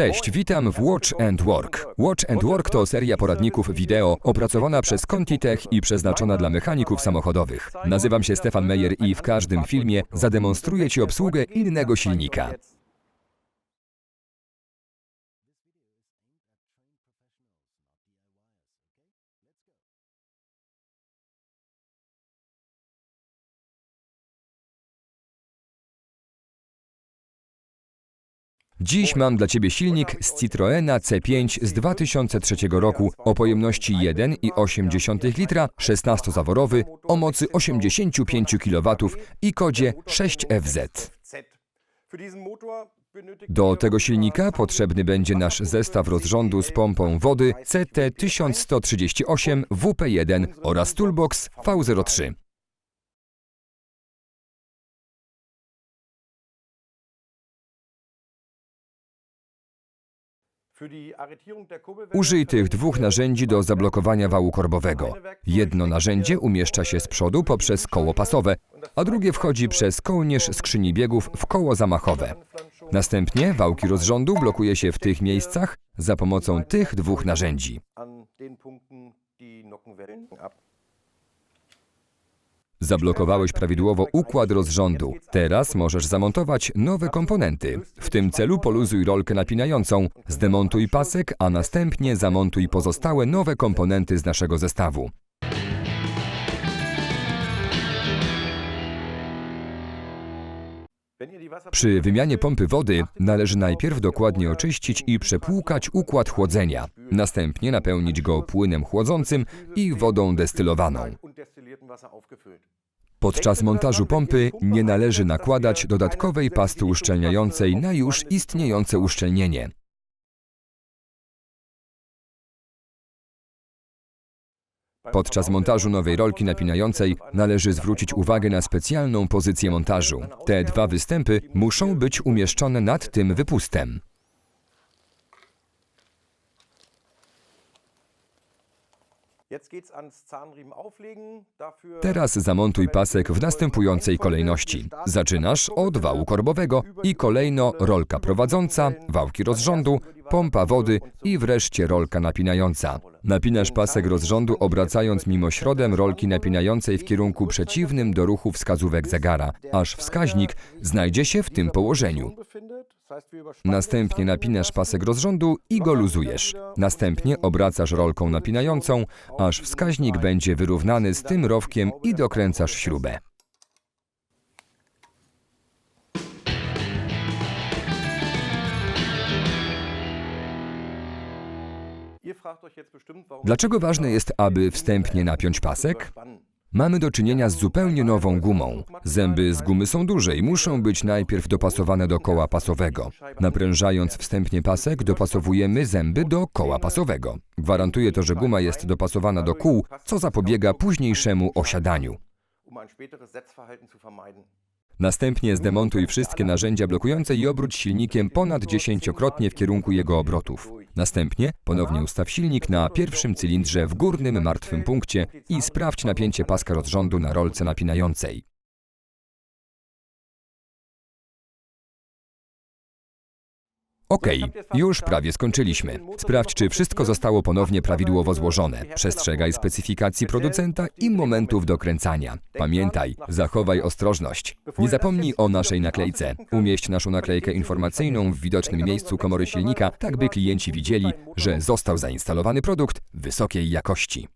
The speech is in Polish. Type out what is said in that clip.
Cześć, witam w Watch and Work. Watch and Work to seria poradników wideo opracowana przez Contitech i przeznaczona dla mechaników samochodowych. Nazywam się Stefan Meyer i w każdym filmie zademonstruję Ci obsługę innego silnika. Dziś mam dla Ciebie silnik z Citroena C5 z 2003 roku o pojemności 1,8 litra, 16-zaworowy, o mocy 85 kW i kodzie 6FZ. Do tego silnika potrzebny będzie nasz zestaw rozrządu z pompą wody CT1138 WP1 oraz Toolbox V03. Użyj tych dwóch narzędzi do zablokowania wału korbowego. Jedno narzędzie umieszcza się z przodu poprzez koło pasowe, a drugie wchodzi przez kołnierz skrzyni biegów w koło zamachowe. Następnie wałki rozrządu blokuje się w tych miejscach za pomocą tych dwóch narzędzi. Zablokowałeś prawidłowo układ rozrządu. Teraz możesz zamontować nowe komponenty. W tym celu poluzuj rolkę napinającą, zdemontuj pasek, a następnie zamontuj pozostałe nowe komponenty z naszego zestawu. Przy wymianie pompy wody należy najpierw dokładnie oczyścić i przepłukać układ chłodzenia, następnie napełnić go płynem chłodzącym i wodą destylowaną. Podczas montażu pompy nie należy nakładać dodatkowej pasty uszczelniającej na już istniejące uszczelnienie. Podczas montażu nowej rolki napinającej należy zwrócić uwagę na specjalną pozycję montażu. Te dwa występy muszą być umieszczone nad tym wypustem. Teraz zamontuj pasek w następującej kolejności. Zaczynasz od wału korbowego i kolejno rolka prowadząca, wałki rozrządu, pompa wody i wreszcie rolka napinająca. Napinasz pasek rozrządu obracając mimośrodem rolki napinającej w kierunku przeciwnym do ruchu wskazówek zegara, aż wskaźnik znajdzie się w tym położeniu. Następnie napinasz pasek rozrządu i go luzujesz. Następnie obracasz rolką napinającą, aż wskaźnik będzie wyrównany z tym rowkiem i dokręcasz śrubę. Dlaczego ważne jest, aby wstępnie napiąć pasek? Mamy do czynienia z zupełnie nową gumą. Zęby z gumy są duże i muszą być najpierw dopasowane do koła pasowego. Naprężając wstępnie pasek, dopasowujemy zęby do koła pasowego. Gwarantuje to, że guma jest dopasowana do kół, co zapobiega późniejszemu osiadaniu. Następnie zdemontuj wszystkie narzędzia blokujące i obróć silnikiem ponad dziesięciokrotnie w kierunku jego obrotów. Następnie ponownie ustaw silnik na pierwszym cylindrze w górnym martwym punkcie i sprawdź napięcie paska rozrządu na rolce napinającej. Ok, już prawie skończyliśmy. Sprawdź, czy wszystko zostało ponownie prawidłowo złożone. Przestrzegaj specyfikacji producenta i momentów dokręcania. Pamiętaj, zachowaj ostrożność. Nie zapomnij o naszej naklejce. Umieść naszą naklejkę informacyjną w widocznym miejscu komory silnika, tak by klienci widzieli, że został zainstalowany produkt wysokiej jakości.